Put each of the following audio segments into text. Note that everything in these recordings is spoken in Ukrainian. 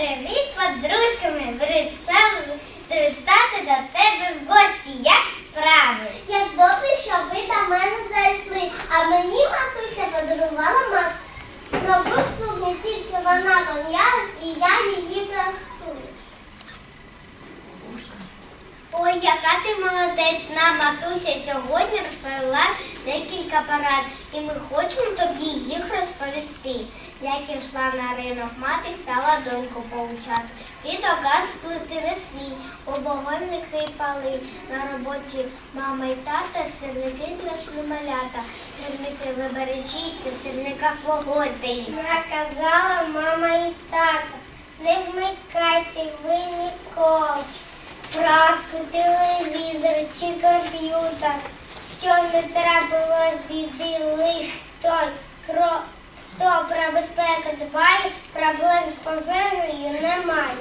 Привіт, подружками! Вирішив завітати до тебе в гості. Як справи? Як добре, що ви до мене зайшли. А мені матуся подарувала мат... нову сукню, тільки вона пом'ялась і я її красую. Ой, яка ти молодець, нам матуся сьогодні розповіла декілька порад, і ми хочемо тобі їх розповісти. Як я йшла на ринок, мати стала доньку повчати. Від огаз плити свій, не кріпали. На роботі мама і тата, сирники знайшли малята. Сирники ви бережіться, в сирниках вогонь. Наказала мама і тата, не вмикайте ви ніколи. Праску, телевізор чи комп'ютер, що не трапилось біди лиш той, хто про безпеку дбає, проблем з пожежею немає.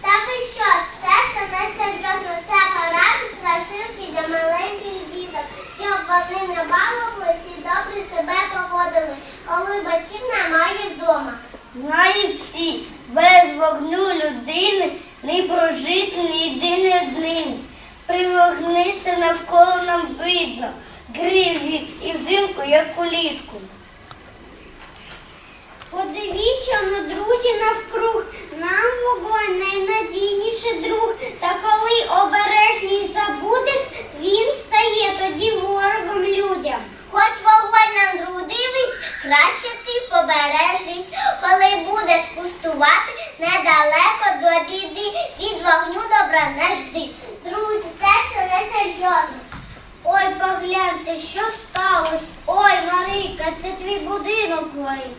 Та ви що, це все не серйозно, це поради страшилки для маленьких діток, щоб вони не балувались і добре себе поводили, коли батьків немає вдома. Знають всі, без вогню людини не прожити ні єдиної днини. При вогні навколо нам видно, гриві і взимку, як улітку. Подивіться на друзі навкруг, нам вогонь найнадійніший друг. Та коли обережність забудеш, він стає тоді ворогом людям. Хоч вогонь нам друг дивись, краще ти побережись. Коли будеш пустувати, недалеко до біди, від вогню добра не жди. Друзі, це все не серйозно. Ой, погляньте, що сталося. Ой, Марійка, це твій будинок горить.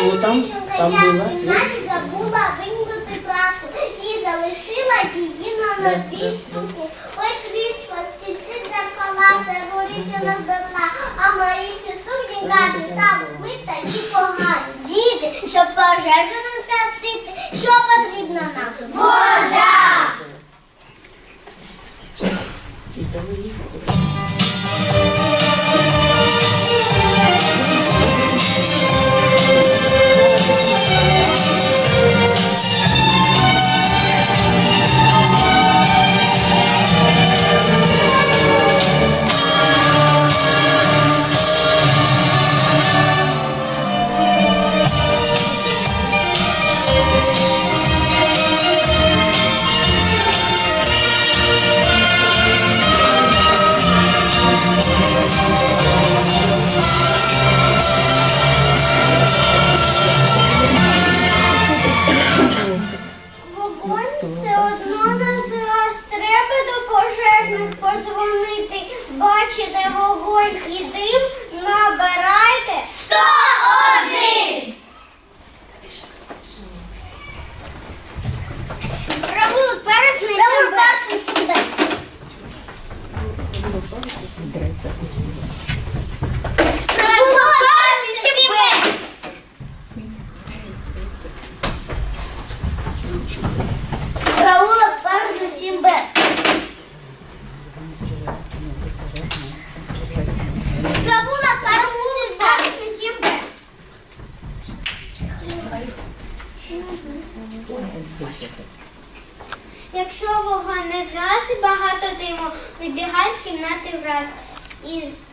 Пані там- там я була кімнаті забула вимкнути праску і залишила її на новій сукні. Ой, крісло, стільці горить у нас до дна, а мої всі сукні кажуть, так, ми такі погані. Діти, щоб пожежу нам згасити, що потрібно нам? Вода! І trust is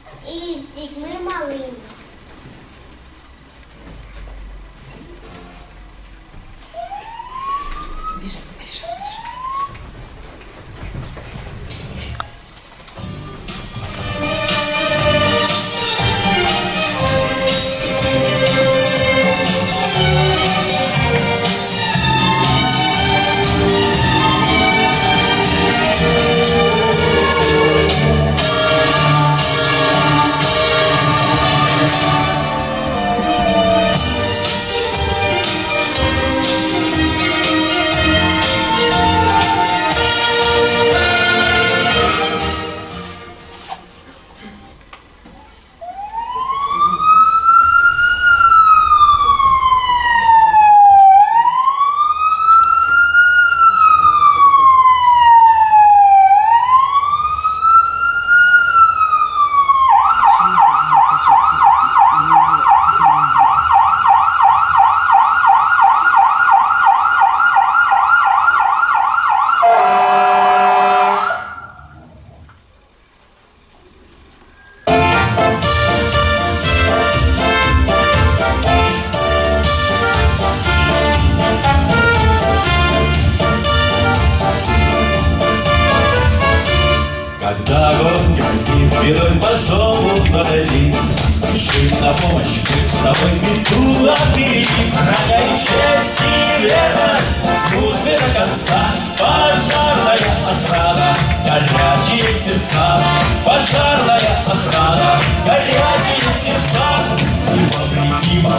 бедой по зову вдали, Спешим на помощь мы с тобой беду опередим, Храня и честь и верность службе до конца. Пожарная охрана, горячие сердца, Пожарная охрана,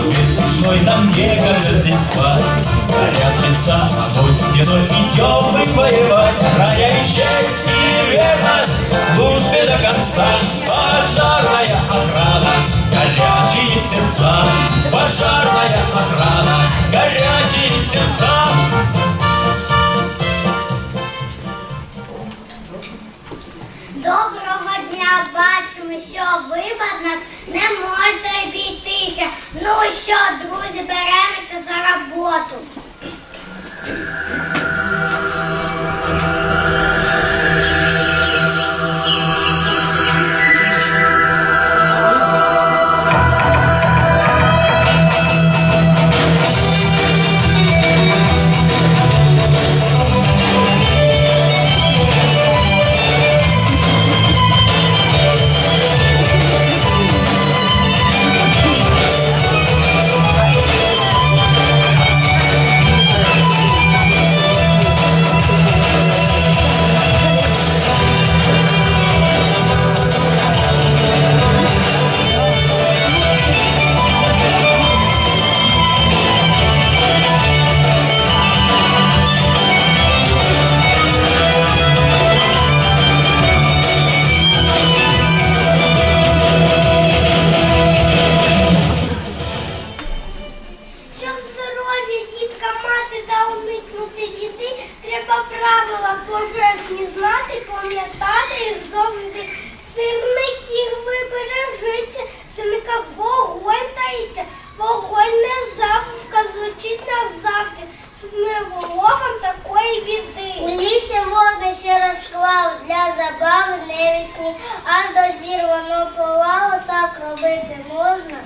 молве скучной нам некогда здесь спать, Горят леса, огонь стеной, идем мы воевать, Храня и честь и верность службе до конца. Пожарная охрана, горячие сердца, Пожарная охрана, горячие сердца. Що ви без нас не можете обійтися. Ну що, друзі, беремося за роботу. Пожежні знати, пам'ятати завжди. Сирників ви бережіться, в сирниках вогонь таїться, вогонь не запуска звучить назавжди, щоб не було вам такої біди. У лісі вогнище розклав для забави невісні, а до зірваного палало так робити можна?